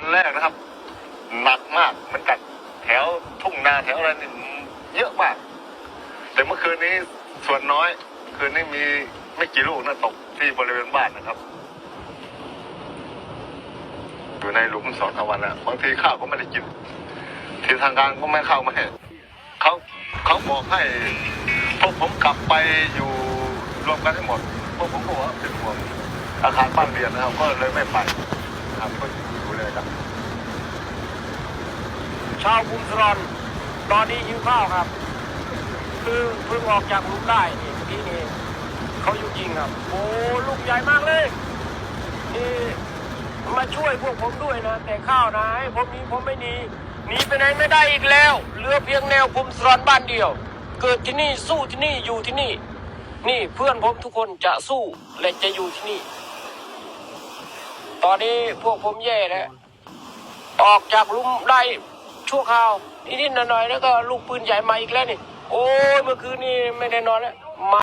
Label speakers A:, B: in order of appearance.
A: วันแรกนะครับ หนักมากเหมือนกันแถวทุ่งนาแถวอะไรนี่เยอะมาก แต่เมื่อคืนนี้ส่วนน้อย คืนนี้มีไม่กี่ลูกนะตกที่บริเวณบ้านนะครับ อยู่ในหลุมสองสาวันแล้วบางทีข้าวก็ไม่ได้กิน ที่ทางการก็ไม่เข้ามาให้เขาเขาบอกให้พวกผมกลับไปอยู่รวมกันให้หมดพวกผมก็บอกว่าเป็นห่วงอาคารบ้านเรียนนะครับก็เลยไม่ไปครับ เลยครับ
B: ชาวกรุงสรอนตอนนี้หิวข้าวครับ คือเพิ่งออกจากลุมได้นี่เมื่อกี้นี่เขาอยู่จริงครับ โอ้ลูกใหญ่มากเลยนี่มาช่วยพวกผมด้วยนะ แต่ข้าวนะให้ผมนี้ผมไม่นีหนีไปไหนไม่ได้อีกแล้วเหลือเพียงแนวคุมสรอนบ้านเดียว เกิดที่นี่สู้ที่นี่อยู่ที่นี่ นี่เพื่อนผมทุกคนจะสู้และจะอยู่ที่นี่ ตอนนี้พวกผมแย่แล้ว ออกจากลุมได้ชั่วคราวนิดๆหน่อยๆแล้วก็ลูกปืนใหญ่มาอีกแล้วนี่ โอ้ยเมื่อคืนนี้ไม่ได้นอนแล้ว